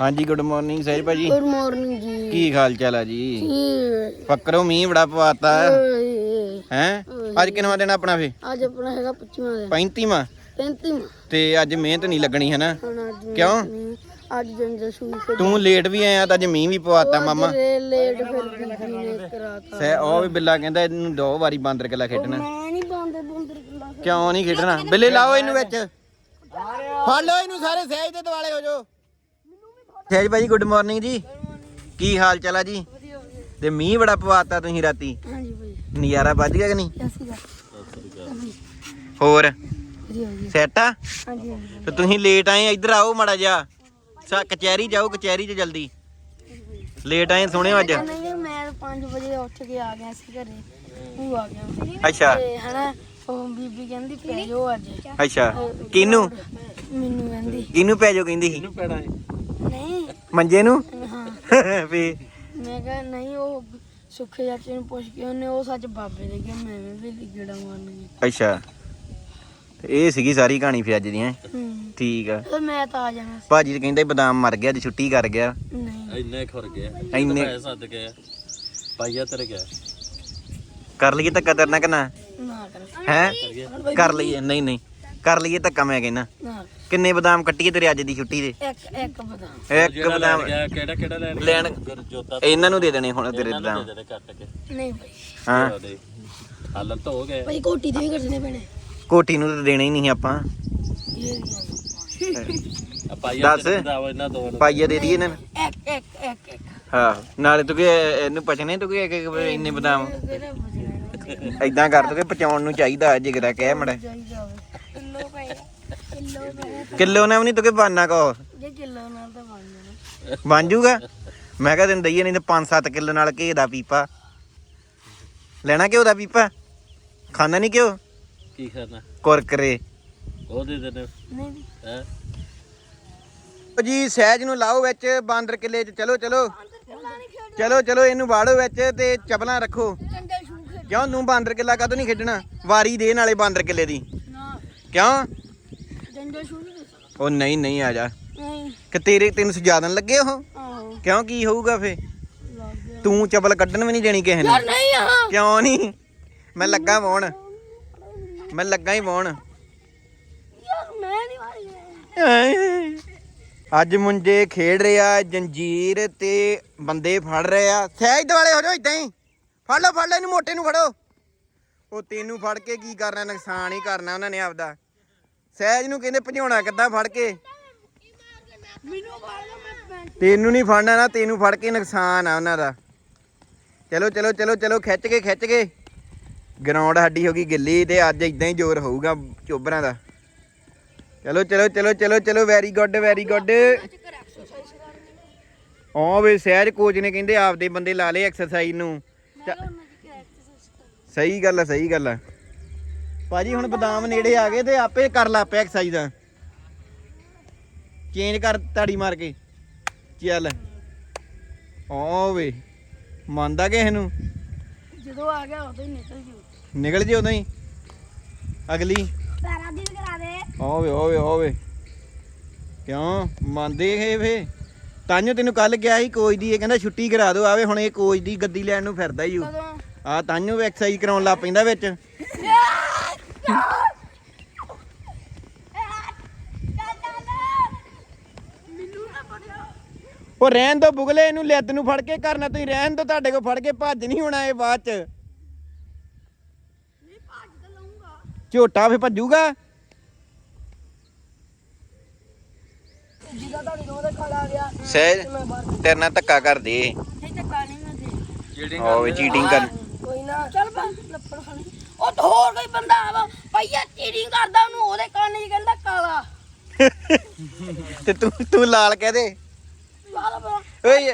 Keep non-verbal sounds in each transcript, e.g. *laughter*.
ਹਾਂਜੀ good morning ਸਹਿਜ ਭਾਜੀ। ਗੁੱਡ ਮਾਰਨਿੰਗ ਜੀ। ਕੀ ਹਾਲ ਚਾਲ ਆ ਜੀ? ਫੱਕਰੋ ਮੀਂਹ ਬੜਾ ਪਵਾਤਾ। ਹੈ? ਅੱਜ ਕਿੰਨਵਾ ਦਿਨ ਆਪਣਾ ਫੇ? ਅੱਜ ਆਪਣਾ ਹੈਗਾ 25ਵਾਂ ਦਿਨ। 35ਵਾਂ 35ਵਾਂ ਤੇ ਅੱਜ ਮਿਹਨਤ ਨਹੀਂ ਲੱਗਣੀ ਹੈ ਨਾ ਕਿਉਂ? ਅੱਜ ਜੰਜਾ ਸ਼ੂਈ ਤੂੰ ਲੇਟ ਵੀ ਆਇਆ ਤਾਂ ਅੱਜ ਮੀਂਹ ਵੀ ਪਵਾਤਾ ਮਾਮਾ। ਲੇਟ ਫਿਰ ਨੇ ਕਰਾਤਾ ਸਹਿ ਉਹ ਵੀ ਬਿੱਲਾ ਕਹਿੰਦਾ ਇਹਨੂੰ ਦੋ ਵਾਰੀ ਬਾਂਦਰ ਕਿਲਾ ਖੇਡਣਾ। ਮੈਂ ਨਹੀਂ ਬਾਂਦੇ ਬੁੰਦਰ ਕਿਲਾ ਕਿਉਂ ਨਹੀਂ ਖੇਡਣਾ। ਬਿੱਲੇ ਲਾਓ ਇਹਨੂੰ ਵਿੱਚ। ਫੜ ਲਓ ਇਹਨੂੰ ਸਾਰੇ ਸਹਿਜ ਦੇ ਦੁਆਲੇ ਹੋ ਜਾਓ। ਸਹਿਜ ਭਾਜੀ ਗੁੱਡ ਮਾਰਨਿੰਗ ਜੀ। ਕੀ ਹਾਲ ਚਾਲ ਆ ਜੀ? ਤੇ ਮੀਂਹ ਬੜਾ ਪਵਾਤਾ ਤੁਸੀਂ ਰਾਤੀ। ਹਾਂਜੀ ਭਾਈ ਨਜ਼ਾਰਾ ਵੱਜ ਗਿਆ ਕਿ ਨਹੀਂ? ਹੋਰ? ਸੈਟ ਆ? ਹਾਂਜੀ ਤੇ ਤੁਸੀਂ ਲੇਟ ਆਏ ਇੱਧਰ ਆਓ ਮੜਾ ਜਾ ਸਾ ਕਚਹਿਰੀ ਜਾਓ ਕਚਹਿਰੀ 'ਚ ਜਲਦੀ। ਲੇਟ ਆਏ ਸੁਣਿਓ ਅੱਜ? ਨਹੀਂ ਮੈਂ 5 ਵਜੇ ਉੱਠ ਕੇ ਆ ਗਿਆ ਸੀ ਘਰੇ। ਉਹ ਆ ਗਿਆ ਅੱਛਾ। ਤੇ ਹਨਾ ਉਹ ਬੀਬੀ ਕਹਿੰਦੀ ਪੈ ਜਾਓ ਅੱਜ। ਅੱਛਾ। ਕਿਨੂੰ ਮੈਨੂੰ ਕਹਿੰਦੀ। ਕਿਨੂੰ ਪੈ ਜਾਓ ਕਹਿੰਦੀ ਸੀ? ਨਹੀਂ ਮੰਜੇ ਨੂੰ? ਹਾਂ। *laughs* ਵੀ ਮੈਂ ਕਿਹਾ ਨਹੀਂ ਉਹ ਸੁੱਖੇ ਚਾਚੇ ਨੂੰ ਪੁੱਛ ਕੇ ਉਹਨੇ ਉਹ ਸੱਚ ਬਾਬੇ ਦੇ ਕਿਹਾ ਮੈਂ ਵੀ ਲਿਗੜਾ ਮਾਰਨਗੀ ਅੱਛਾ। ਤੇ ਇਹ ਸੀਗੀ ਸਾਰੀ ਕਹਾਣੀ ਫਿਰ ਅੱਜ ਦੀ ਹੈਂ। ਹੂੰ ਠੀਕ ਆ। ਤੇ ਮੈਂ ਤਾਂ ਆ ਜਾਣਾ ਸੀ। ਭਾਜੀ ਤੇ ਕਹਿੰਦੇ ਬਦਾਮ ਮਰ ਗਿਆ ਅੱਜ ਛੁੱਟੀ ਕਰ ਗਿਆ। ਨਹੀਂ। ਇੰਨੇ ਖੁਰ ਗਏ। ਇੰਨੇ ਪੈਸੇ ਸੱਦ ਕੇ ਪਾਈਆ ਤੇਰੇ ਗਿਆ ਕਰ ਲਈਏ ਧੱਕਾ ਕਰਨਾ ਕਿ ਨਾ ਨਾ ਕਰ। ਹੈ? ਕਰ ਲਈਏ। ਨਹੀਂ ਨਹੀਂ। ਕਰ ਲਈਏ ਧੱਕਾ ਮੈਂ ਕਹਿੰਦਾ। ਨਾ। ਕਿੰਨੇ ਬਦਾਮ ਕੱਟੀਏ ਤੇਰੇ ਅੱਜ ਦੀ ਛੁੱਟੀ ਦੇ? ਇੱਕ ਇੱਕ ਬਦਾਮ। ਇੱਕ ਜਿਹੜਾ ਬਦਾਮ। ਲੈਣ ਗਿਆ ਕਿਹੜਾ ਕਿਹੜਾ ਲੈਣ ਗਿਆ? ਲੈਣ ਗੁਰਜੋਤਾ ਇਹਨਾਂ ਨੂੰ ਦੇ ਦੇਣੇ ਹੁਣ ਤੇਰੇ ਇਹਨਾਂ ਨੂੰ ਬਦਾਮ। ਦੇ ਦੇ ਕੱਟ ਕੇ। ਨਹੀਂ ਭਾਈ ਹਾਂ। ਉਹਦੇ ਹਾਲਤ ਤਾਂ ਹੋ ਗਏ ਭਾਈ ਕੋਟੀ ਦੇ ਵੀ ਕੱਢਣੇ ਪੈਣੇ। ਕੋਟੀ ਨੂੰ ਤਾਂ ਦੇਣੇ ਹੀ ਨਹੀਂ ਆਪਾਂ। ਇਹ ਵੀ ਆ। ਪਾਈਆ ਦੱਸ। ਦਾ ਇਹਨਾਂ ਦੋ ਨੂੰ। ਪਾਈਆ ਦੇ ਦਈਏ ਇਹਨਾਂ ਨੂੰ। ਆ। ਇੱਕ ਇੱਕ ਇੱਕ ਇੱਕ। ਹਾਂ ਨਾਲੇ ਤੂੰ ਕਿ ਇਹਨੂੰ ਪਚਣੇ ਤੂੰ ਕਿ ਇੱਕ ਇੱਕ ਇੰਨੇ ਬਦਾਮ? ਕਿਹੜਾ ਐਦਾਂ ਕਰ ਤੂੰ ਕਿ ਪਚਾਉਣ ਨੂੰ ਚਾਹੀਦਾ ਜਿਗਰਾ ਕਹਿ ਮੜਾ। ਚਾਹੀਦਾ। ਕਿਲੋ ਪਏ ਕਿਲੋ ਨਾ ਵੀ ਨਹੀਂ ਤੂੰ ਕਿ ਬਾਨਾ ਕੋ ਜੇ ਕਿਲੋ ਨਾਲ ਤਾਂ ਬਣ ਜਾਣਾ। ਬਣ ਜੂਗਾ? ਮੈਂ ਕਿਹਾ ਤੈਨੂੰ ਦਈਏ ਨਹੀਂ ਤੇ 5-7 ਕਿਲੋ ਨਾਲ ਘੇ ਦਾ ਪੀਪਾ। ਲੈਣਾ ਘਿਓ ਦਾ ਪੀਪਾ? ਖਾਣਾ ਨਹੀਂ ਘਿਓ? ਕੀ ਕਰਨਾ ਕੁਰਕਰੇ। ਉਹ ਦੇ ਦੇਣੇ ਨਹੀਂ ਜੀ। ਹੈ? ਜੀ ਸਹਿਜ ਨੂੰ ਲਾਓ ਵਿੱਚ ਬਾਂਦਰ ਕਿਲੇ 'ਚ। ਚਲੋ ਚਲੋ। ਚਲੋ ਚਲੋ ਇਹਨੂੰ ਵਾੜੋ ਵਿੱਚ ਤੇ ਚਪਲਾਂ ਰੱਖੋ। ਚੰਗਾ ਕਿਉਂ? ਨੂੰ ਬਾਂਦਰ ਕਿਲਾ ਕਦੋਂ ਨਹੀਂ ਖੇਡਣਾ? ਵਾਰੀ ਦੇ ਨਾਲੇ ਬਾਂਦਰ ਕਿਲੇ ਦੀ। ਨਾ। ਕਿਉਂ? ਡੰਡਾ ਦੇ ਉਹ ਨਹੀਂ ਨਹੀਂ ਆ ਜਾ। ਨਹੀਂ। ਕਿ ਤੇਰੇ ਤੈਨੂੰ ਸਜਾਦਨ ਲੱਗੇ ਉਹ? ਆਹੋ। ਕਿਉਂ ਕੀ ਹੋਊਗਾ ਫੇ ਲੱਗ ਗਿਆ। ਤੂੰ ਚਪਲ ਕੱਢਣ ਵੀ ਨਹੀਂ ਦੇਣੀ ਕਿਸੇ ਨੂੰ। ਯਾਰ ਨਹੀਂ ਆ। ਕਿਉਂ ਨਹੀਂ ਮੈਂ ਲੱਗਾ ਵਾਉਣ ਮੈਂ ਲੱਗਾ ਹੀ ਵਾਉਣ ਯਾਰ ਮੈਂ ਨਹੀਂ ਮਾਰੀ ਅੱਜ ਮੁੰਡੇ ਖੇਡ ਰਿਹਾ ਜੰਜੀਰ ਤੇ ਬੰਦੇ ਫੜ ਰਹੇ ਆ। ਸਹਿਜ ਦੁਆਲੇ ਹੋ ਜਾਓ ਇਦਾਂ ਹੀ। ਫੜ ਲਓ ਫੜ ਲਓ ਇਹਨੂੰ ਮੋਟੇ ਨੂੰ ਫੜੋ। ਉਹ ਤੈਨੂੰ ਫੜ ਕੇ ਕੀ ਕਰਨਾ ਨੁਕਸਾਨ ਹੀ ਕਰਨਾ ਉਹਨਾਂ ਨੇ ਆਪਦਾ। ਸਹਿਜ ਨੂੰ ਕਹਿੰਦੇ ਭਜਾਉਣਾ ਕਿੱਦਾਂ ਫੜ ਕੇ? ਮੈਨੂੰ ਮਾਰ ਲਓ ਮੈਂ ਪੈਂਟ ਤੈਨੂੰ ਨਹੀਂ ਫੜਨਾ ਨਾ ਤੈਨੂੰ ਫੜ ਕੇ ਨੁਕਸਾਨ ਆ ਉਹਨਾਂ ਦਾ। ਚਲੋ ਚਲੋ ਚਲੋ ਚਲੋ ਖਿੱਚ ਕੇ ਖਿੱਚ ਕੇ। ਗਰਾਊਂਡ ਸਾਡੀ ਹੋ ਗਈ ਗਿੱਲੀ ਤੇ ਅੱਜ ਇਦਾਂ ਹੀ ਜ਼ੋਰ ਹੋਊਗਾ ਚੋਬਰਾਂ ਦਾ। ਚਲੋ ਚਲੋ ਚਲੋ ਚਲੋ ਚਲੋ ਵੈਰੀ ਗੁੱਡ ਵੈਰੀ ਗੁੱਡ ਹਾਂ ਵੇ ਸਹਿਜ ਕੋਚ ਨੇ ਕਹਿੰਦੇ ਆਪਦੇ ਬੰਦੇ ਲਾ ਲਏ ਐਕਸਰਸਾਈਜ਼ ਨੂੰ। ਚ- ਸਹੀ ਗੱਲ ਆ ਸਹੀ ਗੱਲ ਆ। ਭਾਜੀ ਹੁਣ ਬਦਾਮ ਨੇੜੇ ਆ ਗਏ ਤੇ ਆਪੇ ਕਰ ਲਾ ਪਿਆ ਐਕਸਰਸਾਈਜ਼ ਦਾ ਚੇਂਜ ਕਰ ਤਾੜੀ ਮਾਰ ਕੇ। ਚੱਲ। ਓ ਵੇ ਮੰਨਦਾ ਕਿਸੇ ਨੂੰ? ਜਦੋਂ ਆ ਗਿਆ ਉਦੋਂ ਹੀ ਨਿਕਲ ਜੂ। ਨਿਕਲ ਜੇ ਉਦੋਂ ਹੀ। ਅਗਲੀ। ਪੈਰਾ ਦੀ ਕਰਾ ਦੇ। ਓਵੇ ਓਵੇ ਓਵੇ ਕਿਉਂ? ਮੰਨਦੇ ਇਹ ਵੇ? ਤਾਂਿਓ ਤੈਨੂੰ ਕੱਲ ਗਿਆ ਸੀ ਕੋਚ ਦੀ ਇਹ ਕਹਿੰਦਾ ਛੁੱਟੀ ਕਰਾ ਦਿਓ। ਆਵੇ ਹੁਣ ਇਹ ਕੋਚ ਦੀ ਗੱਦੀ ਲੈਣ ਨੂੰ ਫਿਰਦਾ ਹੀ ਉਹ ਕਦੋਂ? ਆ ਤਾਂਿਓ ਐਕਸਰਸਾਈਜ਼ ਕਰਾਉਣ ਲੱਗ ਪੈਂਦਾ ਵਿੱਚ। ਉਹ ਰਹਿਣ ਦੋ ਬੁਗਲੇ ਇਹਨੂੰ ਲਿੱਤ ਨੂੰ ਫੜ ਕੇ ਕਰਨਾ ਤੁਸੀਂ ਰਹਿਣ ਦੋ ਤੁਹਾਡੇ ਕੋਲ ਫੜ ਕੇ ਭੱਜ ਨਹੀਂ ਹੋਣਾ ਇਹ ਬਾਅਦ ਚ। ਨਹੀਂ ਭੱਜ ਤਾਂ ਲਊਂਗਾ। ਝੋਟਾ ਫੇ ਭੱਜੂਗਾ? ਨੋਹ ਦਾ ਸਹਿਜ ਤੇਰੇ ਨਾਲ ਧੱਕਾ ਕਰਦੇ ਨਹੀਂ ਤਾਂ ਕਾਣੀ ਮੈਂ ਦੇ। ਚੀਟਿੰਗ ਓਏ ਚੀਟਿੰਗ ਕਰ ਕੋਈ ਨਾ। ਚੱਲ ਬਾ ਲੱਪੜ ਖਾਣੀ ਉਹ ਤਾਂ ਹੋਰ ਕੋਈ ਬੰਦਾ ਆਵਾ। ਭਈਆ ਚੀਟਿੰਗ ਕਰਦਾ ਉਹਨੂੰ ਉਹਦੇ ਕੰਨ 'ਚ ਕਹਿੰਦਾ ਕਾਲਾ। ਤੇ ਤੂੰ ਤੂੰ ਲਾਲ ਕਹਦੇ ਲਾਲ ਓਏ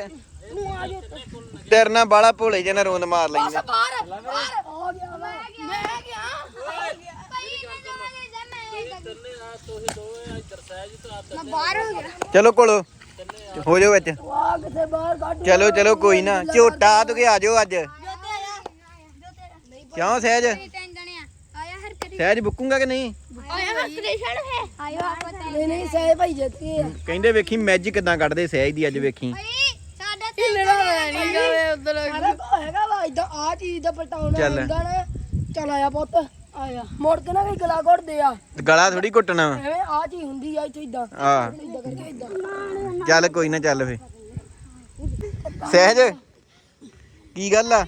ਨੂੰ ਆ ਜਾ ਤੇਰੇ ਨਾਲ ਬਾਲਾ ਭੋਲੇ ਜਿਹੇ ਨਾਲ ਰੋਂਦ ਮਾਰ ਲਈ ਬਸ ਬਾਹਰ ਬਾਹਰ। ਆ ਗਿਆ ਮੈਂ ਮੈਂ ਗਿਆ। ਮੈਂ ਬਾਹਰ ਹੋ ਗਿਆ। ਚਲੋ ਕੋਲੋ ਹੋ ਜਾਓ ਵਿੱਚ। ਵਾਹ ਕਿਥੇ ਬਾਹਰ ਕੱਢ ਚਲੋ ਚਲੋ ਕੋਈ ਨਾ। ਝੋਟਾ ਤੂੰ ਕਿ ਆ ਜਾਓ ਅੱਜ ਜੋਤੇ ਆਇਆ ਜੋਤੇ ਨਹੀਂ ਕਿਉਂ ਸਹਿਜ? ਤਿੰਨ ਜਣੇ ਆ। ਆਇਆ ਹਰ ਕਰੀ ਸਹਿਜ ਬੁੱਕੂਗਾ ਕਿ ਨਹੀਂ? ਆਇਆ ਕ੍ਰਿਸ਼ਨ ਹੈ ਆਇਓ ਆਪਾਂ ਨਹੀਂ ਨਹੀਂ ਸਹਿ ਭਾਈ ਜਿੱਤ ਗਏ ਆ। ਕਹਿੰਦੇ ਵੇਖੀ ਮੈਜਿਕ ਕਿਦਾਂ ਕੱਢਦੇ ਸਹਿਜ ਦੀ ਅੱਜ ਵੇਖੀ। ਸਾਡਾ ਹਿੱਲਣਾ ਨਹੀਂ ਜਾਵੇ ਉਧਰ। ਹੈਗਾ ਵਾ ਇਦਾਂ ਆ ਚੀਜ਼ ਦਾ ਪਲਟਾਉਣਾ ਚੱਲ। ਹੁੰਦਾ ਨਾ। ਚੱਲ ਆਇਆ ਪੁੱਤ ਆਇਆ। ਮੁੜ ਕੇ ਨਾ ਵੀ ਗਲਾ ਘੁੱਟਦੇ ਆ। ਗਲਾ ਥੋੜੀ ਘੁੱਟਣਾ। ਐਵੇਂ ਆ ਚੀਜ਼ ਹੁੰਦੀ ਆ ਇੱਥੇ ਇਦਾਂ ਆ। ਚੱਲ ਕੋਈ ਨਾ ਚੱਲ ਫੇ। ਸਹਿਜ ਕੀ ਗੱਲ ਆ?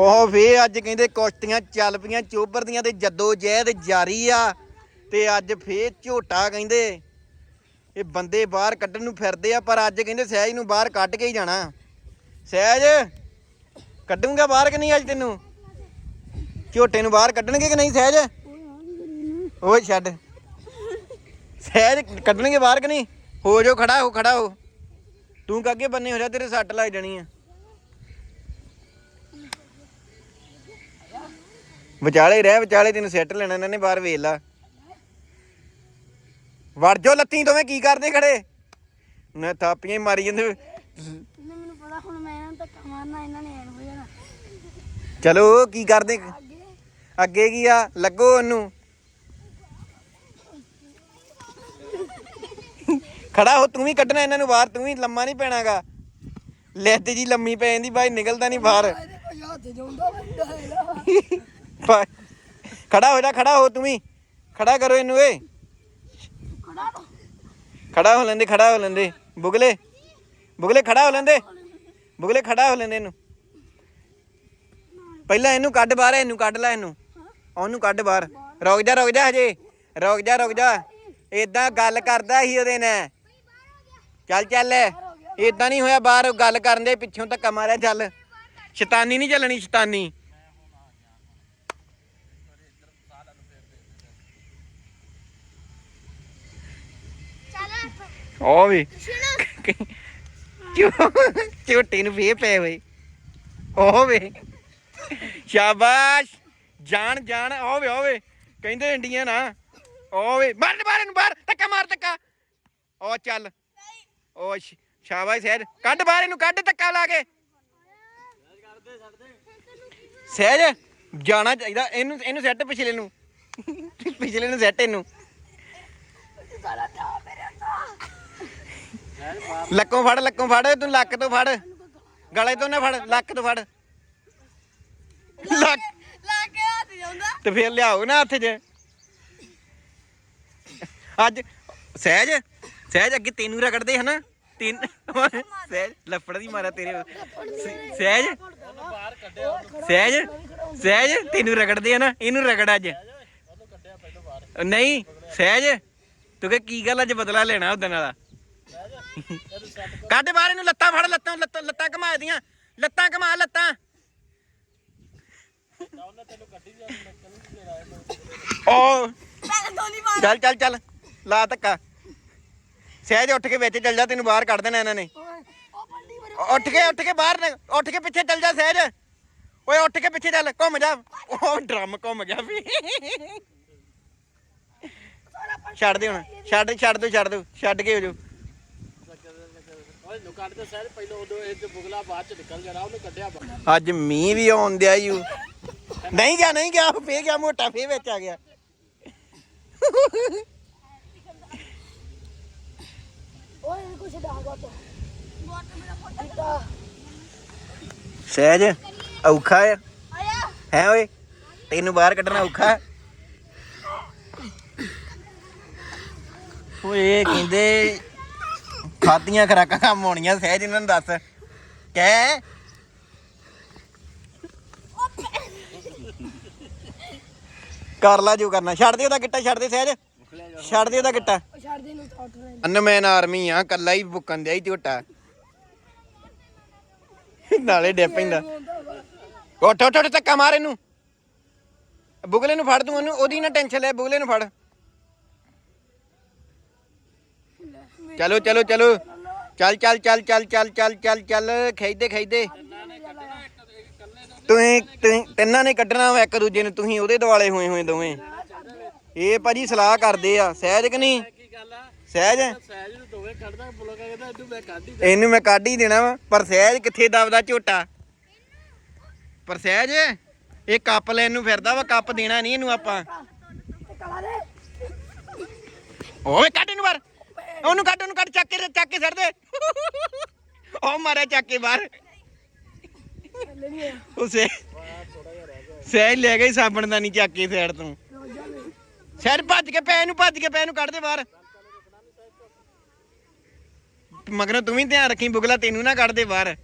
ਉਹ ਫੇ ਅੱਜ ਕਹਿੰਦੇ ਕੁਸ਼ਤੀਆਂ ਚੱਲ ਪਈਆਂ, ਚੋਬਰ ਦੀਆਂ ਤੇ ਜੱਦੋ ਜਹਿਦ ਜਾਰੀ ਆ। ਤੇ ਅੱਜ ਫੇਰ ਝੋਟਾ ਕਹਿੰਦੇ, ਇਹ ਬੰਦੇ ਬਾਹਰ ਕੱਢਣ ਨੂੰ ਫਿਰਦੇ ਆ, ਪਰ ਅੱਜ ਕਹਿੰਦੇ ਸਹਿਜ ਨੂੰ ਬਾਹਰ ਕੱਢ ਕੇ ਹੀ ਜਾਣਾ। ਸਹਿਜ, ਕੱਢੂਗਾ ਬਾਹਰ ਕਿ ਨਹੀਂ ਅੱਜ ਤੈਨੂੰ? ਝੋਟੇ ਨੂੰ ਬਾਹਰ ਕੱਢਣਗੇ ਕਿ ਨਹੀਂ ਸਹਿਜ? ਓਏ ਛੱਡ। ਸਹਿਜ, ਕੱਢਣਗੇ ਬਾਹਰ ਕਿ ਨਹੀਂ? ਹੋ ਜੋ ਖੜਾ ਹੋ ਖੜਾ ਹੋ। ਤੂੰ ਕਾਗੇ ਬੰਨੇ ਹੋ ਜਾ, ਤੇਰੇ ਸੱਟ ਲੱਗ ਜਾਣੀ ਆ। ਵਿਚਾਲੇ ਰਹਿ ਵਿਚਾਲੇ ਤੈਨੂੰ ਸੈੱਟ ਲੈਣਾ ਇਹਨਾਂ ਨੇ ਬਾਹਰ ਵੇਖ ਲਾ। ਵੜ ਜੋ ਲੱਤੀ ਦੋਵੇਂ ਕੀ ਕਰਦੇ ਖੜੇ? ਨਾ ਥਾਪੀਆਂ ਹੀ ਮਾਰੀ ਜਾਂਦੇ। ਮੈਨੂੰ ਪਤਾ ਹੁਣ ਮੈਂ ਇਹਨਾਂ ਨੂੰ ਧੱਕਾ ਮਾਰਨਾ ਇਹਨਾਂ ਨੇ ਐਨ ਹੋ ਜਾਣਾ। ਚਲੋ ਕੀ ਕਰਦੇ? ਅੱਗੇ ਕੀ ਆ? ਲੱਗੋ ਉਹਨੂੰ। ਖੜਾ ਹੋ ਤੂੰ ਵੀ ਕੱਢਣਾ ਇਹਨਾਂ ਨੂੰ ਬਾਹਰ ਤੂੰ ਵੀ ਲੰਮਾ ਨਹੀਂ ਪੈਣਾਗਾ। ਲੈਤੇ ਜੀ ਲੰਮੀ ਪੈ ਜਾਂਦੀ ਬਾਈ ਨਿਕਲਦਾ ਨਹੀਂ ਬਾਹਰ। ਇਹਦੇ ਖੜਾ ਹੋ ਜਾ, ਖੜਾ ਹੋ ਤੂੰ ਵੀ। ਖੜਾ ਕਰੋ ਇਹਨੂੰ ਏ ਖੜਾ ਹੋ ਲੈਂਦੇ, ਖੜਾ ਹੋ ਲੈਂਦੇ। ਬੁਗਲੇ ਬੁਗਲੇ ਖੜਾ ਹੋ ਲੈਂਦੇ। ਬੁਗਲੇ ਖੜਾ ਹੋ ਲੈਂਦੇ ਇਹਨੂੰ। ਪਹਿਲਾਂ ਇਹਨੂੰ ਕੱਢ ਬਾਹਰ, ਇਹਨੂੰ ਕੱਢ ਲੈ ਇਹਨੂੰ। ਉਹਨੂੰ ਕੱਢ ਬਾਹਰ। ਰੁਕ ਜਾ ਰੁਕ ਜਾ ਹਜੇ। ਰੁਕ ਜਾ ਰੁਕ ਜਾ। ਏਦਾਂ ਗੱਲ ਕਰਦਾ ਸੀ ਉਹਦੇ ਨਾਲ। ਚੱਲ ਚੱਲ। ਏਦਾਂ ਨਹੀਂ ਹੋਇਆ, ਬਾਹਰ ਗੱਲ ਕਰਨ ਦੇ ਪਿੱਛੋਂ ਧੱਕਾ ਮਾਰਿਆ, ਚੱਲ। ਸ਼ੈਤਾਨੀ ਨਹੀਂ ਚੱਲਣੀ, ਸ਼ੈਤਾਨੀ। ਉਹ ਵੀ। ਝੋਟੀ ਨੂੰ ਫੇ ਪਏ ਹੋਏ ਉਹ ਵੇ। ਸ਼ਾਬਾਸ਼। ਜਾਣ ਜਾਣ। ਉਹ ਵੇ ਉਹ ਵੇ। ਕਹਿੰਦੇ ਇੰਡੀਆਂ ਨਾ ਉਹ ਵੇ। ਮਾਰ ਬਾਹਰ ਨੂੰ ਬਾਹਰ ਧੱਕਾ ਮਾਰ ਧੱਕਾ। ਉਹ ਚੱਲ। ਉਹ ਸ਼ਾਬਾਸ਼ ਸਹਿਜ। ਕੱਢ ਬਾਹਰ ਇਹਨੂੰ ਕੱਢ ਧੱਕਾ ਲਾ ਕੇ। ਸਹਿਜ ਜਾਣਾ ਚਾਹੀਦਾ। ਇਹਨੂੰ ਇਹਨੂੰ ਸੈੱਟ ਪਿਛਲੇ ਨੂੰ। ਪਿਛਲੇ ਨੂੰ ਸੈੱਟ ਇਹਨੂੰ। ਲੱਕੋਂ ਫੜ ਲੱਕੋਂ ਫੜ, ਤੂੰ ਲੱਕ ਤੋਂ ਫੜ। ਗਲੇ ਤੋਂ ਨਾ ਫੜ, ਲੱਕ ਤੋਂ ਫੜ। ਲੱਕ ਲਾ ਹੱਥ ਜਾਉਂਦਾ ਤੇ ਫੇਰ ਲਿਆਓ ਨਾ ਹੱਥ 'ਚ। ਅੱਜ ਸਹਿਜ ਸਹਿਜ ਅੱਗੇ ਤੈਨੂੰ ਰਗੜਦੇ ਹਨਾ। ਤਿੰਨ ਸਹਿਜ, ਲੱਫੜ ਦੀ ਮਾਰਾ ਤੇਰੇ ਸਹਿਜ ਸਹਿਜ ਸਹਿਜ ਤੈਨੂੰ ਰਗੜਦੇ ਹਨਾ। ਇਹਨੂੰ ਰਗੜ ਅੱਜ। ਨਹੀਂ, ਸਹਿਜ, ਤੂੰ ਕਿ ਕੀ ਗੱਲ ਅੱਜ ਬਦਲਾ ਲੈਣਾ ਉਹਦੇ ਨਾਲ? ਕੱਢ ਬਾਹਰ ਇਹਨੂੰ ਲੱਤਾਂ ਫੜ, ਲੱਤਾਂ ਲੱਤਾਂ ਲੱਤਾਂ ਘਮਾ ਦੀਆਂ ਲੱਤਾਂ ਘਮਾ, ਲੱਤਾਂ। ਓ ਚੱਲ ਚੱਲ ਚੱਲ। ਲਾ ਧੱਕਾ। ਸਹਿਜ ਉੱਠ ਕੇ ਵਿੱਚ ਚੱਲ ਜਾ, ਤੈਨੂੰ ਬਾਹਰ ਕੱਢ ਦੇਣਾ ਇਹਨਾਂ ਨੇ। ਉੱਠ ਕੇ ਉੱਠ ਕੇ ਬਾਹਰ ਨਿਕ- ਉੱਠ ਕੇ ਪਿੱਛੇ ਚੱਲ ਜਾ, ਸਹਿਜ। ਓਏ, ਉੱਠ ਕੇ ਪਿੱਛੇ ਚੱਲ, ਘੁੰਮ ਜਾ। ਉਹ ਡਰਮ ਘੁੰਮ ਗਿਆ ਵੀ। ਛੱਡ ਦੇ ਹੁਣ। ਛੱਡ ਛੱਡ ਦੋ ਛੱਡ ਦੋ। ਛੱਡ ਕੇ ਹੋ ਜਾਓ। ਅੱਜ ਮੀਂਹ ਵੀ ਆਉਣ ਦਿਆ ਓ। ਨਹੀਂ ਗਿਆ ਨਹੀਂ ਗਿਆ ਫੇ ਗਿਆ ਮੋਟਾ ਫੇ ਵਿੱਚ ਆ ਗਿਆ। ਓਏ ਕੁਛ ਡਾਗਾ ਤਾ ਸਹਿਜ ਔਖਾ ਆ। ਆਇਆ ਹੈ ਓਏ ਤੈਨੂੰ ਬਾਹਰ ਕੱਢਣਾ ਔਖਾ ਓਏ ਕਹਿੰਦੇ ਖਾਦੀਆਂ ਖਰਾਕਾਂ ਕੰਮ ਆਉਣੀਆਂ ਸਹਿਜ ਇਹਨਾਂ ਨੂੰ ਦੱਸ। ਕਹਿ। ਕਰ ਲਾ ਜੋ ਕਰਨਾ। ਛੱਡ ਦੇ ਉਹਦਾ ਗਿੱਟਾ, ਛੱਡ ਦੇ ਸਹਿਜ। ਛੱਡ ਦੇ ਉਹਦਾ ਗਿੱਟਾ। ਉਹ ਛੱਡ ਦੇ ਨੂੰ ਉੱਠ ਅਨਮੈਨ ਆਰਮੀ ਆ, ਕੱਲਾ ਹੀ ਬੁੱਕਣ ਦਿਆ ਹੀ ਝੋਟਾ। ਨਾਲੇ ਡੇ ਪੈਂਦਾ। ਉੱਠ ਉੱਠ ਉੱਠ, ਧੱਕਾ ਮਾਰ ਇਹਨੂੰ। ਬੁਗਲੇ ਨੂੰ ਫੜ ਤੂੰ, ਉਹਨੂੰ ਉਹਦੀ ਨਾ ਟੈਨਸ਼ਨ ਲੈ, ਬੁਗਲੇ ਨੂੰ ਫੜ। ਚਲੋ ਚਲੋ ਚਲੋ। ਚੱਲ ਚੱਲ ਚੱਲ ਚੱਲ ਚੱਲ ਚੱਲ ਚੱਲ ਚੱਲ। ਖੇਦੇ ਖੇਦੇ ਤੁਸੀਂ ਤੁਸੀਂ ਤਿੰਨਾਂ ਨੇ ਕੱਢਣਾ ਵਾ ਇੱਕ ਦੂਜੇ ਨੂੰ ਤੁਸੀਂ ਉਹਦੇ ਦੁਆਲੇ ਹੋਏ ਹੋਏ ਦੋਵੇਂ। ਇਹ ਭਾਜੀ ਸਲਾਹ ਕਰਦੇ ਆ। ਸਹਿਜ ਕਿ ਨਹੀਂ? ਕੀ ਗੱਲ ਆ ਸਹਿਜ? ਸਹਿਜ ਨੂੰ ਦੋਵੇਂ ਕੱਢਦਾ ਬੁਲਾ ਕਹਿੰਦਾ ਇਹਨੂੰ ਮੈਂ ਕੱਢ ਹੀ ਇਹਨੂੰ ਮੈਂ ਕੱਢ ਹੀ ਦੇਣਾ ਵਾ। ਪਰ ਸਹਿਜ ਕਿੱਥੇ ਦਬਦਾ ਝੋਟਾ? ਪਰ ਸਹਿਜ ਇਹ ਕੱਪ ਲੈਣ ਨੂੰ ਫਿਰਦਾ ਵਾ ਕੱਪ ਦੇਣਾ ਨਹੀਂ ਇਹਨੂੰ ਆਪਾਂ। ਓਏ ਕੱਢ ਇਹਨੂੰ ਬਾਹਰ। ਉਹਨੂੰ ਕੱਢ ਉਹਨੂੰ ਕੱਢ, ਚੱਕ ਕੇ ਚੱਕ ਕੇ ਛੱਡ ਦੇ। ਉਹ ਮਾਰਿਆ ਚੱਕ ਕੇ ਬਾਹਰ। ਉਸੇ ਸਹਿਜ ਲੈ ਗਈ ਸਾਬਣ ਦਾ ਨਹੀਂ ਚੱਕ ਕੇ ਸਾਈਡ ਤੋਂ। ਸਹਿਜ ਭੱਜ ਕੇ ਪੈ ਨੂੰ ਭੱਜ ਕੇ ਪੈ ਨੂੰ ਕੱਢ ਦੇ ਬਾਹਰ। ਮਗਰੋਂ ਤੂੰ ਵੀ ਧਿਆਨ ਰੱਖੀ, ਬੁਗਲਾ ਤੈਨੂੰ ਨਾ ਕੱਢ ਦੇ ਬਾਹਰ।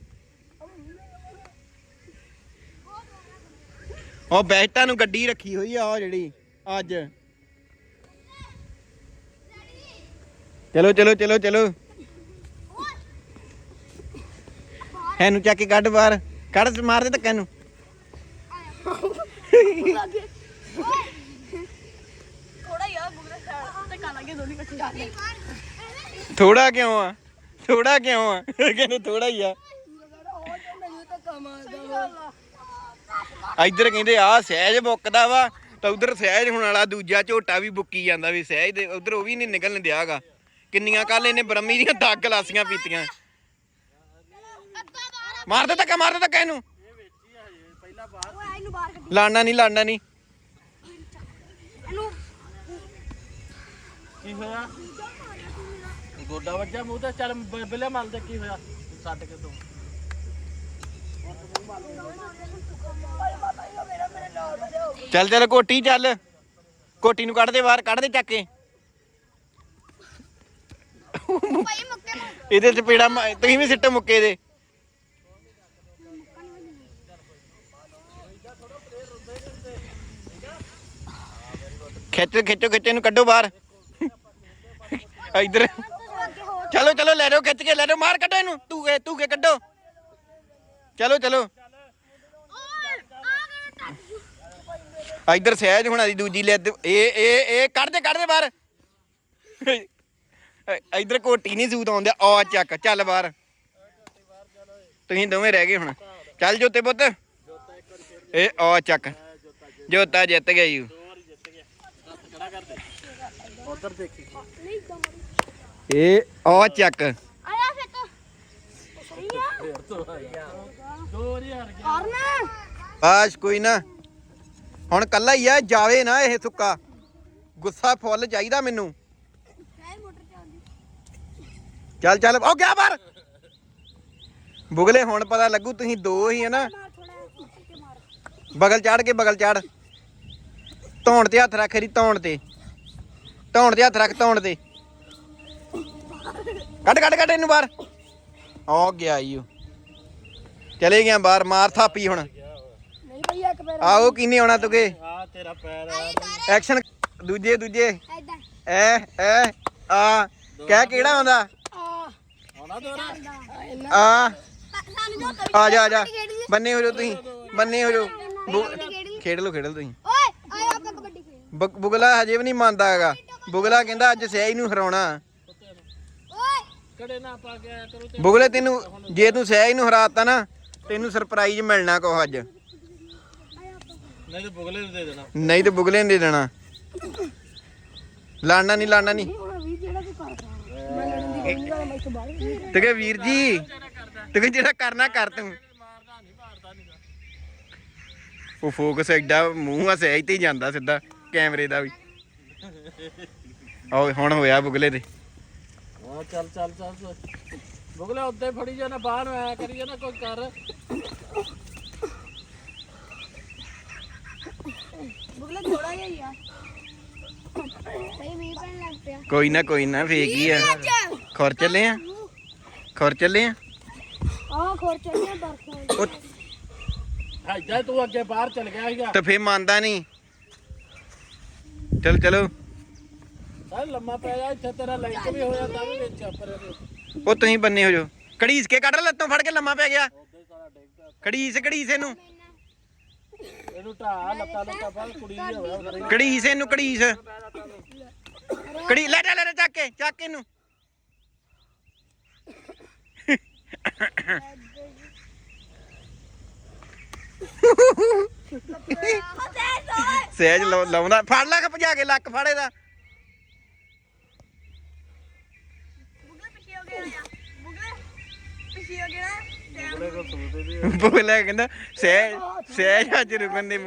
ਉਹ ਬੈਠਾਂ ਨੂੰ ਗੱਡੀ ਰੱਖੀ ਹੋਈ ਆ ਉਹ ਜਿਹੜੀ, ਅੱਜ। ਚਲੋ ਚਲੋ ਚਲੋ ਚਲੋ। ਇਹਨੂੰ ਚੱਕ ਕੇ ਕੱਢ ਬਾਹਰ। ਕੱਢ ਮਾਰ ਦੇ ਧੱਕਾ ਨੂੰ। ਥੋੜਾ ਕਿਉਂ ਆ? ਥੋੜਾ ਕਿਉਂ ਆ? ਕਹਿੰਦੇ ਥੋੜਾ ਹੀ ਆ। ਇੱਧਰ ਕਹਿੰਦੇ ਆ ਸਹਿਜ ਮੁੱਕਦਾ ਵਾ। ਤਾਂ ਉਧਰ ਸਹਿਜ ਹੁਣ ਵਾਲਾ ਦੂਜਾ ਝੋਟਾ ਵੀ ਬੁੱਕੀ ਜਾਂਦਾ ਵੀ ਸਹਿਜ ਦੇ ਉਧਰ ਉਹ ਵੀ ਨਹੀਂ ਨਿਕਲਣ ਦਿਆਗਾ। ਕਿੰਨੀਆਂ ਕੱਲ ਇਹਨੇ ਬ੍ਰਹਮੀ ਦੀਆਂ ਦਗ ਗਲਾਸੀਆਂ ਪੀਤੀਆਂ। ਮਾਰ ਦੇ ਧੱਕਾ ਮਾਰ ਦੇ ਧੱਕਾ ਇਹਨੂੰ। ਲਾਣਾ ਨਹੀਂ ਲਾਣਾ ਨਹੀਂ। ਕੀ ਹੋਇਆ? ਗੋਡਾ ਵੱਜਾ ਮੂੰਹ ਤੇ ਚੱਲ ਬਿਲੇ ਮਲ ਦੇ ਕੀ ਹੋਇਆ? ਛੱਡ ਕੇ ਤੂੰ। ਚੱਲ ਚੱਲ ਕੋਟੀ ਚੱਲ। ਕੋਟੀ ਨੂੰ ਕੱਢ ਦੇ ਬਾਹਰ ਕੱਢ ਦੇ ਚੱਕ ਕੇ। ਭਾਈ ਮੁੱਕੇ ਇਹਦੇ ਚ ਪੀੜਾ ਤੁਸੀਂ ਵੀ ਸਿੱਟੋ ਮੁੱਕੇ ਦੇ। ਖਿੱਚ, ਖਿੱਚੋ, ਖਿੱਚੇ ਨੂੰ ਕੱਢੋ ਬਾਹਰ। ਇੱਧਰ। ਚਲੋ ਚਲੋ, ਲੈ ਜਾਓ, ਖਿੱਚ ਕੇ ਲੈ ਜਾਓ, ਮਾਰ ਕੱਢੋ ਇਹਨੂੰ। ਤੂੰ ਕੇ ਤੂੰ ਕੇ ਕੱਢੋ। ਚਲੋ ਚਲੋ। ਇੱਧਰ ਸਹਿਜ ਹੁਣਾਂ ਦੀ ਦੂਜੀ ਲੈ ਇਹ ਇਹ ਇਹ ਕੱਢ ਦੇ ਕੱਢ ਦੇ ਬਾਹਰ। ਇ- ਇੱਧਰ ਕੋਟੀ ਨਹੀਂ ਸੂਤ ਆਉਂਦਾ ਆ ਚੱਕ ਚੱਲ ਬਾਹਰ। ਤੁਸੀਂ ਦੋਵੇਂ ਰਹਿ ਗਏ ਹੁਣ। ਚੱਲ ਜੋਤੇ ਪੁੱਤ। ਇਹ ਆ ਚੱਕ। ਜੋਤਾ ਜਿੱਤ ਗਿਆ ਯੂ ਇਹ ਆ ਚੱਕ। ਆਇਆ ਫਿਰ ਤੋ। ਸਹੀ ਆ। ਦੋ ਹਜ਼ਾਰ ਗਿਆ ਕਰਨ ਬਾਸ਼ ਕੋਈ ਨਾ। ਹੁਣ ਕੱਲਾ ਹੀ ਆ ਜਾਵੇ ਨਾ ਇਹ ਸੁੱਕਾ। ਗੁੱਸਾ ਫੁੱਲ ਚਾਹੀਦਾ ਮੈਨੂੰ। ਚੱਲ ਚੱਲ ਉਹ ਗਿਆ ਬਾਹਰ? ਬੁਗਲੇ ਹੁਣ ਪਤਾ ਲੱਗੂ ਤੁਸੀਂ ਦੋ ਹੀ ਹੈ ਨਾ। ਬਗਲ ਚਾੜ ਕੇ ਬਗਲ ਚਾੜ। ਧੌਣ ਤੇ ਹੱਥ ਰੱਖ ਰੀ ਧੌਣ ਤੇ। ਧੌਣ ਤੇ ਹੱਥ ਰੱਖ ਧੌਣ ਤੇ। ਕੱਢ ਕੱਢ ਕੱਢ ਇਹਨੂੰ ਬਾਹਰ। ਆ ਗਿਆ ਈਓ ਚਲੇ ਗਿਆ ਬਾਹਰ ਮਾਰ ਥਾਪੀ ਹੁਣ। ਨਹੀਂ ਭਈ ਇੱਕ ਪੈਰ ਆਓ ਕਿੰਨੇ ਆਉਣਾ ਤੁਗੇ? ਆ ਤੇਰਾ ਪੈਰ ਐਕਸ਼ਨ ਦੂਜੇ ਦੂਜੇ। ਐ ਐ ਆ। ਕਹਿ ਕਿਹੜਾ ਆਉਂਦਾ? ਆ। ਆ ਜਾ ਆ ਜਾ। ਬੰਨੇ ਹੋ ਜਾਓ ਤੁਸੀਂ। ਬੰਨੇ ਹੋ ਜਾਓ। ਬੁ- ਖੇਡ ਲਓ ਖੇਡ ਲਓ ਤੁਸੀਂ। ਓਏ ਆਇਆ ਆਪਾਂ ਕਬੱਡੀ ਖੇਡ। ਬੁ- ਬੁਗਲਾ ਹਜੇ ਵੀ ਨਹੀਂ ਮੰਨਦਾ ਹੈਗਾ। ਬੁਗਲਾ ਕਹਿੰਦਾ ਅੱਜ ਸਿਆਹੀ ਨੂੰ ਹਰਾਉਣਾ। ਓਏ। ਕੜੇ ਨਾ ਪਾ ਕੇ ਆਇਆ ਕਰੋ ਤੇ। ਬੁਗਲੇ ਤੈਨੂੰ ਜੇ ਤੂੰ ਸਿਆਹੀ ਨੂੰ ਹਰਾਤਾ ਨਾ ਤੈਨੂੰ ਸਰਪ੍ਰਾਈਜ਼ ਮਿਲਣਾ ਕੋ ਅੱਜ। ਨਹੀਂ ਤੇ ਬੁਗਲੇ ਨੂੰ ਦੇ ਦੇਣਾ। ਨਹੀਂ ਤੇ ਬੁਗਲੇ ਨੇ ਦੇ ਦੇਣਾ। ਲਾਣਾ ਨਹੀਂ ਲਾਣਾ ਨਹੀਂ ਹੁਣ ਵੀ ਜਿਹੜਾ ਤੂੰ ਕਰਦਾ ਮੈਂ ਲੜਨ ਦੀ ਕੋਈ ਗੱਲ ਮੈਂ ਇਸ ਬਾਹਰ ਤੇ ਕਹੇ ਵੀਰ ਜੀ ਤੇ ਕਹੇ ਜਿਹੜਾ ਕਰਨਾ ਕਰ ਤੂੰ। ਉਹ ਫੋਕਸ ਐਡਾ ਮੂੰਹ ਆ ਸਹਿਜ ਤੇ ਹੀ ਜਾਂਦਾ ਸਿੱਧਾ ਕੈਮਰੇ ਦਾ ਵੀ। ਆਓ ਹੁਣ ਹੋਇਆ ਬੁਗਲੇ ਤੇ। ਹਾਂ ਚੱਲ ਚੱਲ ਚੱਲ ਚੱਲ। ਬੁਗਲੇ ਉੱਤੇ ਫੜੀ ਜਾਣਾ ਬਾਹਰ ਨੂੰ ਆਇਆ ਕਰੀ ਜਾਣਾ ਕੋਈ ਕਰ। ਬੁਗਲੇ ਥੋੜਾ ਜਿਹਾ ਹੀ ਆ। ਸਹੀ ਵੀ ਪੈਣ ਲੱਗ ਪਿਆ। ਕੋਈ ਨਾ ਕੋਈ ਨਾ ਫੇਕ ਹੀ ਆ। ਖੁਰ ਚੱਲੇ ਆ? ਖੁਰ ਚੱਲੇ ਆ? ਆ ਖੋਰ ਚੱਲਿਆ ਬਰਖਾ ਉਹ ਐਦਾਂ ਤੂੰ ਅੱਗੇ ਬਾਹਰ ਚਲ ਗਿਆ ਸੀਗਾ। ਤੇ ਫੇਰ ਮੰਨਦਾ ਨਹੀਂ। ਚਲ ਚਲੋ। ਚੱਲ ਲੰਮਾ ਪੈ ਜਾ ਇੱਥੇ ਤੇਰਾ ਲਿੰਕ ਵੀ ਹੋਇਆ ਤਾਂ ਵੀ ਵਿੱਚ ਆਪਰੇ ਉਹ ਤੁਸੀਂ ਬੰਨੇ ਹੋ ਜੋ। ਕੜੀਸ ਕੇ ਕੱਢ ਲੱਤੋਂ ਫੜ ਕੇ ਲੰਮਾ ਪੈ ਗਿਆ। ਸਾਰਾ ਕੜੀਸ ਕੜੀਸ ਇਹਨੂੰ। ਇਹਨੂੰ ਢਾ ਲੱਤਾਂ ਲੱਤਾਂ ਪਾ ਕੁੜੀ ਹੀ ਹੋਇਆ ਕੜੀਸ ਇਹਨੂੰ ਕੜੀਸ ਕੜੀ ਲੈ ਲੈ ਜਾ ਚੱਕ ਕੇ ਚੱਕ ਇਹਨੂੰ। ਸਹਿਜ ਲਾਉ- ਲਾਉਂਦਾ। ਫੜ ਲੈ ਕੇ ਭਜਾ ਕੇ ਲੱਕ ਫੜ ਇਹਦਾ ਬੁਗਲੇ ਪਿੱਛੇ ਹੋ ਗਿਆ ਬੁਗਲੇ ਪਿੱਛੇ ਹੋ ਗਿਆ ਬੁਗਲੇ ਕੋ ਸੂਦੇ ਦੀ ਬੋਲਿਆ ਕਹਿੰਦਾ ਸਹਿਜ ਸਹਿਜ ਅੱਜ ਰੁਕਣ ਦੇ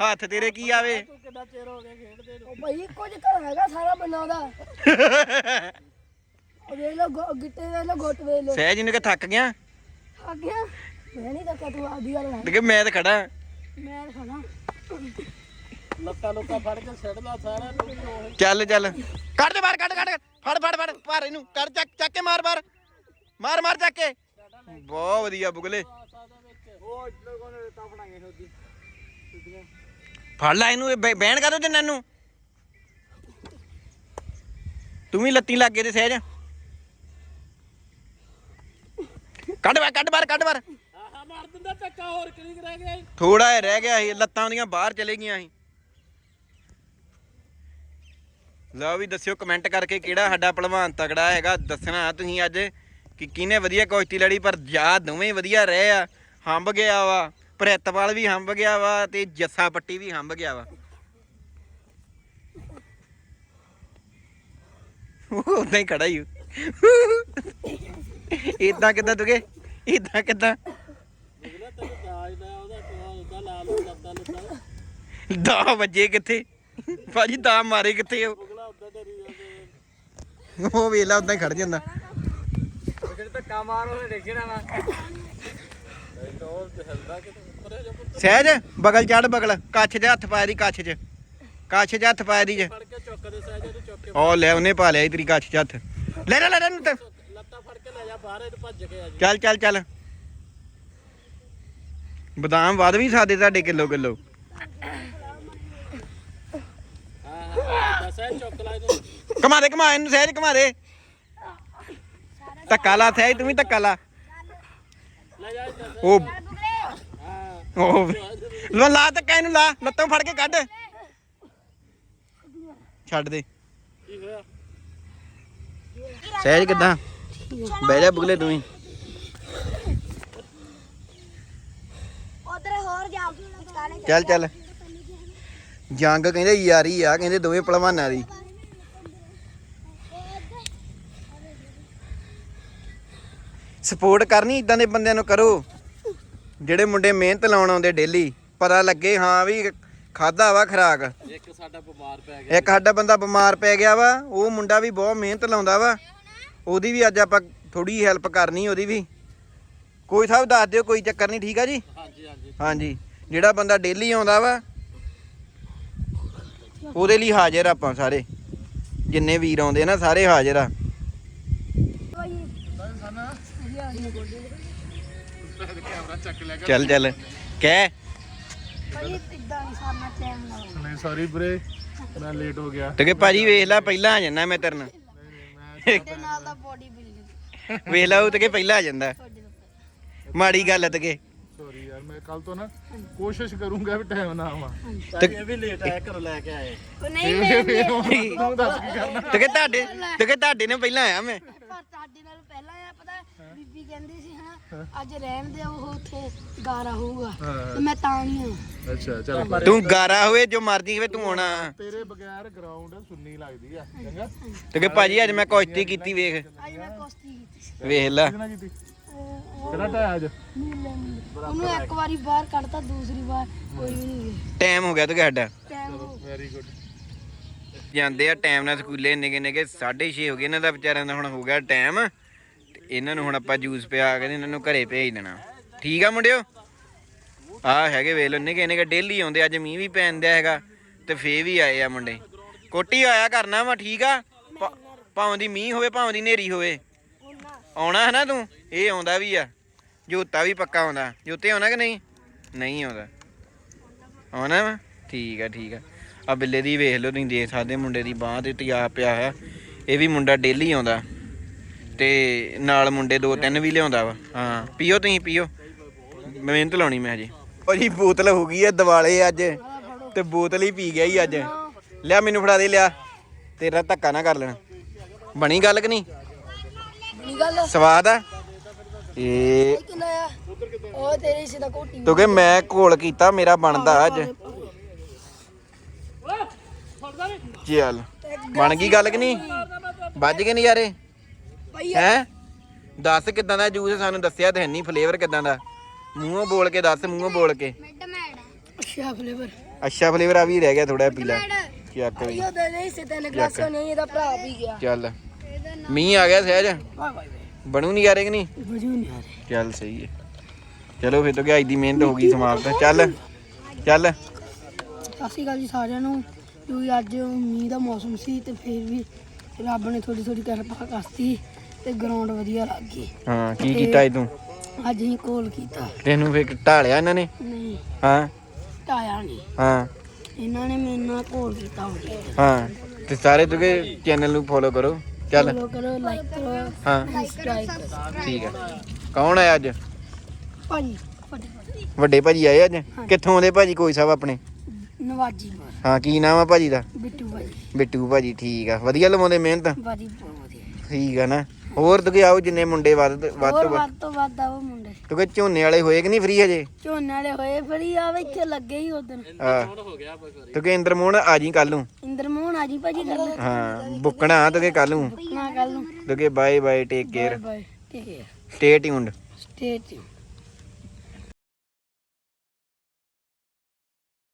ਹੱਥ ਤੇਰੇ ਕੀ ਆਵੇ? ਤੂੰ ਕਿੰਨਾ ਚਿਰ ਹੋ ਗਿਆ ਖੇਡਦੇ ਨੂੰ ਉਹ ਭਾਈ ਕੁਝ ਘਰ ਹੈਗਾ ਸਾਰਾ ਬੰਨਾ ਦਾ ਉਹ ਵੇਖ ਲੋ ਗਿੱਟੇ ਵੇਖ ਲੋ ਗੁੱਟ ਵੇਖ ਲੋ ਸਹਿਜ ਨੂੰ ਕਿ ਥੱਕ ਗਿਆ? ਆ ਗਿਆ। ਮੈਂ ਨਹੀਂ ਤੂੰ ਗੱਲ ਹੈ ਕਿ ਮੈਂ ਤਾਂ ਖੜਾ। ਮੈਂ ਖਾਣਾ ਲੱਤਾਂ ਲੁੱਤਾਂ ਫੜ ਕੇ ਸਿੱਟ ਲਾ ਸਾਰਾ ਤੂੰ ਵੀ ਉਹ। ਚੱਲ ਚੱਲ। ਕੱਢ ਦੇ ਬਾਹਰ ਕੱਢ ਕੱਢ ਕੱਢ। ਫੜ ਫੜ ਫੜ। ਭਾਰ ਇਹਨੂੰ। ਕੱਢ ਚੱਕ ਚੱਕ ਕੇ ਮਾਰ ਮਾਰ। ਮਾਰ ਮਾਰ ਚੱਕ ਕੇ। ਬਹੁਤ ਵਧੀਆ ਬੁਗਲੇ। ਉਹ ਲੋਕਾਂ ਨੇ ਰੇਤਾ ਬਣਾਈਆਂ ਉਹਦੀ। ਫੜ ਲੈ ਇਹਨੂੰ ਇਹ ਬੈ- ਬਹਿਣ ਕਾ ਦੋ ਜੰਨਾਂ ਨੂੰ ਤੂੰ ਵੀ ਲੱਤੀ ਲੱਗੇ ਤੇ ਸਹਿਜ। ਕੱਢ ਬਾਹਰ ਕੱਢ ਬਾਹਰ ਕੱਢ ਬਾਹਰ ਆਹਾ ਮਾਰ ਦਿੰਦਾ ਧੱਕਾ ਹੋਰ ਕਿਹੜੀ ਰਹਿ ਗਿਆ? ਥੋੜਾ ਜਿਹਾ ਰਹਿ ਗਿਆ ਸੀ ਲੱਤਾਂ ਉਹਦੀਆਂ ਬਾਹਰ ਚਲੇ ਗਈਆਂ ਸੀ। ਲਓ ਵੀ ਦੱਸਿਓ ਕਮੈਂਟ ਕਰਕੇ ਕਿਹੜਾ ਸਾਡਾ ਪਹਿਲਵਾਨ ਤਗੜਾ ਹੈਗਾ ਦੱਸਣਾ ਤੁਸੀਂ ਅੱਜ ਕਿ ਕਿਹਨੇ ਵਧੀਆ ਕੁਸ਼ਤੀ ਲੜੀ ਪਰ ਜਾ ਦੋਵੇਂ ਵਧੀਆ ਰਹੇ ਆ ਹੰਬ ਗਿਆ ਵਾ ਪ੍ਰਿਤਪਾਲ ਵੀ ਹੰਬ ਗਿਆ ਵਾ ਤੇ ਜੱਸਾ ਪੱਟੀ ਵੀ ਹੰਬ ਗਿਆ ਵਾ। ਉਹ ਉਦਾਂ ਹੀ ਖੜਾ ਹੀ ਇਦਾਂ ਕਿਦਾਂ ਤੁਗੇ? ਇਦਾਂ ਕਿਦਾਂ? ਦਾ ਦਾ ਵੱਜੇ ਕਿੱਥੇ? ਭਾਜੀ ਦਾ ਮਾਰੇ ਕਿੱਥੇ ਉਹ? ਉਹ ਵੇਲਾ ਉਦਾਂ ਹੀ ਖੜ ਜਾਂਦਾ। ਧੱਕਾ ਮਾਰ ਉਹਨੇ ਦੇਖਣਾ ਸਹਿਜ ਬਗਲ ਚੜ ਬਗਲ ਕੱਛ 'ਚ ਹੱਥ ਪਾਇਆ ਦੀ ਕੱਛ 'ਚ। ਕੱਛ 'ਚ ਹੱਥ ਪਾਇਆ ਦੀ ਜੇ ਫੜ ਕੇ ਚੁੱਕ ਦੇ ਸਹਿਜ ਉਹਨੂੰ ਚੁੱਕ ਕੇ ਉਹ ਲੈ ਉਹਨੇ ਪਾ ਲਿਆ ਤੇਰੀ ਕੱਛ 'ਚ ਹੱਥ। ਲੈ ਲੈ ਲੈ ਨੂੰ ਤੇ। ਬਾਹਰ ਭੱਜ ਜੀ ਚੱਲ ਚੱਲ ਚੱਲ। ਬਦਾਮ ਵੱਧ ਵੀ ਸਾਦੇ ਤੁਹਾਡੇ ਕਿਲੋ ਕਿਲੋ। ਹਾਂ ਹਾਂ ਦੱਸ ਇਹ ਚੁੱਕ ਲੈ ਇਹਨੂੰ। ਕਮਾ ਦੇ ਕਮਾ ਇਹਨੂੰ ਸਹਿਜ ਕਮਾ ਦੇ। ਧੱਕਾ ਲਾ ਸਹਿਜ ਤੂੰ ਵੀ ਧੱਕਾ ਲਾ। ਲੈ ਜਾ ਦੱਸ ਉਹ ਹਾਂ। ਉਹ ਲਾ ਲਾ ਧੱਕਾ ਇਹਨੂੰ ਲਾ। ਲੱਤੋਂ ਫੜ ਕੇ ਕੱਢ। ਛੱਡ ਦੇ। ਕੀ ਹੋਇਆ? ਸਹਿਜ ਕਿੱਦਾਂ? ਬਹਿ ਜਾ ਬੁਗਲੇ ਤੂੰ ਹੀ ਉਧਰ ਹੋਰ ਜਾ ਕਾਲੇ ਚੱਲ ਚੱਲ। ਜੰਗ ਕਹਿੰਦੇ ਯਾਰੀ ਆ ਕਹਿੰਦੇ ਦੋਵੇਂ ਪਹਿਲਵਾਨਾਂ ਦੀ। ਸਪੋਰਟ ਕਰਨੀ ਇਦਾਂ ਦੇ ਬੰਦਿਆਂ ਨੂੰ ਕਰੋ। ਜਿਹੜੇ ਮੁੰਡੇ ਮਿਹਨਤ ਲਾਉਣ ਆਉਂਦੇ ਡੇਲੀ ਪਤਾ ਲੱਗੇ ਹਾਂ ਵੀ ਖਾਦਾ ਵਾ ਖਰਾਕ। ਇੱਕ ਸਾਡਾ ਬਿਮਾਰ ਪੈ ਗਿਆ। ਇੱਕ ਸਾਡਾ ਬੰਦਾ ਬਿਮਾਰ ਪੈ ਗਿਆ ਵਾ ਉਹ ਮੁੰਡਾ ਵੀ ਬਹੁਤ ਮਿਹਨਤ ਲਾਉਂਦਾ ਵਾ। ਉਹਦੀ ਵੀ ਅੱਜ ਆਪਾਂ ਥੋੜੀ ਹੈਲਪ ਕਰਨੀ ਉਹਦੀ ਵੀ। ਕੋਈ ਸਾਹਿਬ ਦੱਸ ਦਿਓ ਕੋਈ ਚੱਕਰ ਨਹੀਂ ਠੀਕ ਆ ਜੀ? ਹਾਂਜੀ ਹਾਂਜੀ। ਹਾਂਜੀ। ਜਿਹੜਾ ਬੰਦਾ ਡੇਲੀ ਆਉਂਦਾ ਵਾ ਉਹਦੇ ਲਈ ਹਾਜ਼ਰ ਆਪਾਂ ਸਾਰੇ। ਜਿੰਨੇ ਵੀਰ ਆਉਂਦੇ ਨਾ ਸਾਰੇ ਹਾਜ਼ਰ ਆ। ਕੈਮਰਾ ਚੱਕ ਲੈ ਚੱਲ ਚੱਲ ਕਹਿ ਨਹੀਂ ਸੌਰੀ ਵੀਰੇ ਮੈਂ ਲੇਟ ਹੋ ਗਿਆ। ਤੇ ਕਿ ਭਾਜੀ ਵੇਖ ਲੈ ਪਹਿਲਾਂ ਆ ਜਾਂਦਾ ਮੈਂ ਤੇਰੇ ਨਾਲ। ਤੇ ਨਾਲ ਦਾ ਬੋਡੀ ਬਿਲਡਿੰਗ ਵੇਖ ਲੈ ਉਹ ਤੇ ਕਿ ਪਹਿਲਾਂ ਆ ਜਾਂਦਾ। ਮਾੜੀ ਗੱਲ ਹੈ ਤੇ ਕਿ। ਸੌਰੀ ਯਾਰ ਮੈਂ ਕੱਲ ਤੋਂ ਨਾ ਕੋਸ਼ਿਸ਼ ਕਰੂੰਗਾ ਵੀ ਟਾਈਮ ਨਾ ਆਵਾਂ। ਤੇ- ਇਹ ਵੀ ਲੇਟ ਆਇਆ ਘਰੋਂ ਲੈ ਕੇ ਆਏ। ਨਹੀਂ ਮੈਂ ਤੂੰ ਦੱਸ ਕੀ ਕਰਨਾ? ਤੇ ਕਿ ਤੁਹਾਡੇ ਤੇ ਕਿ ਤੁਹਾਡੇ ਨੇ ਪਹਿਲਾਂ ਆਇਆ ਮੈਂ? ਪਰ ਤੁਹਾਡੇ ਨਾਲ ਪਹਿਲਾਂ ਆ ਪਤਾ ਬੀਬੀ ਕਹਿੰਦੀ ਸੀ ਹਨਾ ਅੱਜ ਰਹਿਣ ਦੇ ਉਹ ਉੱਥੇ ਗਾਰਾ ਹੋਊਗਾ। ਤੇ ਮੈਂ ਤਾਂ ਨਹੀਂ ਆਇਆ ਅੱਛਾ ਚਲ ਤੂੰ ਗਾਰਾ ਹੋਵੇ ਜੋ ਮਰਜ਼ੀ ਹੋਵੇ ਤੂੰ ਆਉਣਾ। ਤੇਰੇ ਬਗੈਰ ਗਰਾਊਂਡ ਸੁੰਨੀ ਲੱਗਦੀ ਆ ਚੰਗਾ? ਤੇ ਕਿ ਭਾਜੀ ਅੱਜ ਮੈਂ ਕੁਸ਼ਤੀ ਕੀਤੀ ਵੇਖ। ਅੱਜ ਮੈਂ ਕੁਸ਼ਤੀ ਕੀਤੀ। ਸੀ ਵੇਖ ਲੈ। ਕਿਹਨਾਂ ਕੀਤੀ? ਉਹ- ਉਹ ਕਿਹੜਾ ਟਾਇਆ ਅੱਜ? ਨੀਲੇ ਨੀਲੇ ਉਹਨੂੰ ਇੱਕ ਵਾਰੀ ਬਾਹਰ ਕੱਢਤਾ ਦੂਸਰੀ ਵਾਰ ਕੋਈ ਵੀ ਨਹੀਂ ਗਿਆ ਟਾਈਮ ਹੋ ਗਿਆ ਤੇ ਸਾਡਾ ਟਾਈਮ ਹੋ ਵੈਰੀ ਗੁੱਡ ਜਾਂਦੇ ਆ ਟਾਈਮ ਨਾਲ ਸਕੂਲੇ ਨਿੱਕੇ ਨਿੱਕੇ 6:30 ਹੋ ਗਏ ਇਹਨਾਂ ਦਾ ਵਿਚਾਰਿਆਂ ਦਾ ਹੁਣ ਹੋ ਗਿਆ ਟਾਈਮ। ਇਹਨਾਂ ਨੂੰ ਹੁਣ ਆਪਾਂ ਜੂਸ ਪਿਆ ਕੇ ਇਹਨਾਂ ਨੂੰ ਘਰੇ ਭੇਜ ਦੇਣਾ। ਠੀਕ ਆ ਮੁੰਡਿਓ? ਆ ਹੈਗੇ ਵੇਖ ਲੋ ਨਿੱਕੇ ਨਿੱਕੇ ਡੇਲੀ ਆਉਂਦੇ ਅੱਜ ਮੀਂਹ ਵੀ ਪੈਣ ਦਿਆ ਹੈਗਾ ਤੇ ਫੇ ਵੀ ਆਏ ਆ ਮੁੰਡੇ। ਕੋਟੀ ਆਇਆ ਕਰਨਾ ਵਾ, ਠੀਕ ਆ? ਭਾਵੇਂ ਦੀ ਮੀਂਹ ਹੋਵੇ, ਭਾਵੇਂ ਦੀ ਨੇਰੀ ਹੋਵੇ। ਆਉਣਾ ਹੈ ਨਾ ਤੂੰ? ਇਹ ਆਉਂਦਾ ਵੀ ਆ। ਜੋਤਾ ਵੀ ਪੱਕਾ ਆਉਂਦਾ। ਜੋਤੇ ਆਉਣਾ ਕਿ ਨਹੀਂ? ਨਹੀਂ ਆਉਂਦਾ। ਆਉਣਾ ਵਾ? ਠੀਕ ਆ ਠੀਕ ਆ। ਆ ਬਿੱਲੇ ਦੀ ਵੇਖ ਲਓ, ਤੁਸੀਂ ਦੇਖ ਸਕਦੇ ਮੁੰਡੇ ਦੀ ਬਾਹ ਤੇ ਤਿਆਬ ਪਿਆ ਹੈ ਇਹ ਵੀ ਮੁੰਡਾ ਡੇਲੀ ਆਉਂਦਾ। ਤੇ ਨਾਲ ਮੁੰਡੇ ਦੋ ਤਿੰਨ ਵੀ ਲਿਆਉਂਦਾ ਵਾ। ਹਾਂ ਪੀਓ ਤੁਸੀਂ ਪੀਓ। ਮਿਹਨਤ ਲਾਉਣੀ ਮੈਂ ਹਜੇ। ਉਹ ਜੀ ਬੋਤਲ ਹੋ ਗਈ ਹੈ ਦਿਵਾਲੇ ਅੱਜ ਤੇ ਬੋਤਲ ਹੀ ਪੀ ਗਿਆ ਹੀ ਅੱਜ। ਲਿਆ ਮੈਨੂੰ ਫੜਾ ਦੇ ਲਿਆ। ਤੇਰਾ ਧੱਕਾ ਨਾ ਕਰ ਲੈਣਾ। ਬਣੀ ਗੱਲ ਕਿ ਨਹੀਂ? ਬਣੀ ਗੱਲ। ਸਵਾਦ ਆ? ਇਹ ਉਹ ਤੇਰੀ ਸਿੱਧਾ ਕੋਟੀ ਕਿਉਂਕਿ ਮੈਂ ਘੋਲ ਕੀਤਾ ਮੇਰਾ ਬਣਦਾ ਅੱਜ। ਚੱਲ। ਬਣ ਗਈ ਗੱਲ ਕਿ ਨਹੀਂ? ਵੱਜ ਗਏ ਨਜ਼ਾਰੇ? ਹੈ? ਦੱਸ ਕਿਦਾਂ ਦਾ ਜੂਸ ਸਾਨੂੰ ਦੱਸਿਆ ਤੇ ਨਹੀਂ ਫਲੇਵਰ ਕਿਦਾਂ ਦਾ? ਮੂੰਹੋਂ ਬੋਲ ਕੇ ਦੱਸ ਮੂੰਹੋਂ ਬੋਲ ਕੇ। ਅੱਛਾ ਫਲੇਵਰ ਅੱਛਾ ਫਲੇਵਰ ਆ ਵੀ ਰਹਿ ਗਿਆ ਥੋੜਾ ਪੀਲਾ। ਚੱਕ ਵੀ। ਇਹ ਦੇ ਨਹੀਂ ਸੇ ਤਿੰਨ ਗਲਾਸਾਂ ਨਹੀਂ ਇਹਦਾ ਭਰਾ ਵੀ ਗਿਆ। ਚੱਲ। ਮੀਂਹ ਆ ਗਿਆ ਸਹਿਜ? ਵਾਹ ਵਾਹ ਬਣੂ ਨਹੀਂ ਕਰੇ ਕਿ ਨਹੀਂ? ਵਜੂ ਨਹੀਂ ਆ ਰਹੇ ਚੱਲ ਸਹੀ ਹੈ। ਚਲੋ ਫਿਰ ਤੋਂ ਕਿ ਅੱਜ ਦੀ ਮਿਹਨਤ ਹੋ ਗਈ ਸਮਾਪਤ ਚੱਲ ਚੱਲ। ਸਤਿ ਸ਼੍ਰੀ ਅਕਾਲ ਜੀ ਸਾਰਿਆਂ ਨੂੰ। ਕਿਉਂਕਿ ਅੱਜ ਮੀਂਹ ਦਾ ਮੌਸਮ ਸੀ ਤੇ ਫਿਰ ਵੀ ਰੱਬ ਨੇ ਥੋੜੀ ਥੋੜੀ ਕਿਰਪਾ ਕਰਤੀ। ਤੇ ਗਰਾਊਂਡ ਵਧੀਆ ਲੱਗ ਗਈ। ਹਾਂ ਕੀ ਕੀਤਾ ਏ ਤੂੰ? ਅੱਜ ਹੀ ਕੋਲ ਕੀਤਾ। ਤੈਨੂੰ ਫਿਰ ਢਾਲਿਆ ਇਹਨਾਂ ਨੇ? ਨਹੀਂ। ਹਾਂ। ਟਾਇਆ ਨਹੀਂ ਹਾਂ। ਇਹਨਾਂ ਨੇ ਮੇਰੇ ਨਾਲ ਕੋਲ ਕੀਤਾ ਹਾਂ। ਤੇ ਸਾਰੇ ਤੁਗੇ ਚੈਨਲ ਨੂੰ ਫੋਲੋ ਕਰੋ। ਚੱਲ। ਫੋਲੋ ਕਰੋ ਲਾਈਕ ਕਰੋ ਹਾਂ। ਸਬਸਕ੍ਰਾਈਬ ਕਰੋ। ਠੀਕ ਹੈ ਕੌਣ ਆਇਆ ਅੱਜ? ਭਾਜੀ ਫਟਾਫਟ ਵੱਡੇ ਭਾਜੀ ਆਏ ਅੱਜ? ਕਿੱਥੋਂ ਆਉਂਦੇ ਭਾਜੀ ਕੋਈ ਸਾਹਿਬ ਆਪਣੇ? ਨਵਾਜੀ ਮਾਰ ਹਾਂ ਕੀ ਨਾਮ ਆ ਭਾਜੀ ਦਾ? ਬਿੱਟੂ ਭਾਜੀ। ਬਿੱਟੂ ਭਾਜੀ ਠੀਕ ਆ। ਵਧੀਆ ਲਵਾਉਂਦੇ ਮਿਹਨਤ? ਬਹੁਤ ਵਧੀਆ। ਠੀਕ ਆ ਨਾ। ਹੋਰ ਤੁਗੇ ਆਓ ਜਿੰਨੇ ਮੁੰਡੇ ਵੱਧ ਵੱਧ ਹੋਰ ਤੋਂ ਵੱਧ। ਵੱਧ ਤੋਂ ਵੱਧ ਆਵੋ ਮੁੰਡੇ। ਤੁਗੇ ਝੋਨੇ ਵਾਲੇ ਹੋਏ ਕਿ ਨਹੀਂ ਫ੍ਰੀ ਹਜੇ? ਝੋਨੇ ਵਾਲੇ ਹੋਏ ਫਰੀ ਆਵੇ ਇੱਥੇ ਲੱਗੇ ਹੀ ਉਦੋਂ। ਹਾਂ। ਹੋ ਗਿਆ ਬਸ ਵਾਰੀ ਤੁਗੇ ਇੰਦਰ ਮੋਹਨ ਆ ਜੀ ਕੱਲ ਨੂੰ ਇੰਦਰ ਮੋਹਨ ਆ ਜੀ ਭਾਜੀ ਗੱਲ ਹਾਂ ਬੁੱਕਣਾ ਤੁਗੇ ਕੱਲ ਨੂੰ। ਨਾ ਕੱਲ ਨੂੰ ਤੁਗੇ bye bye take care bye ਠੀਕ ਹੈ ਸਟੇ ਟਿਊਨਡ ਸਟੇ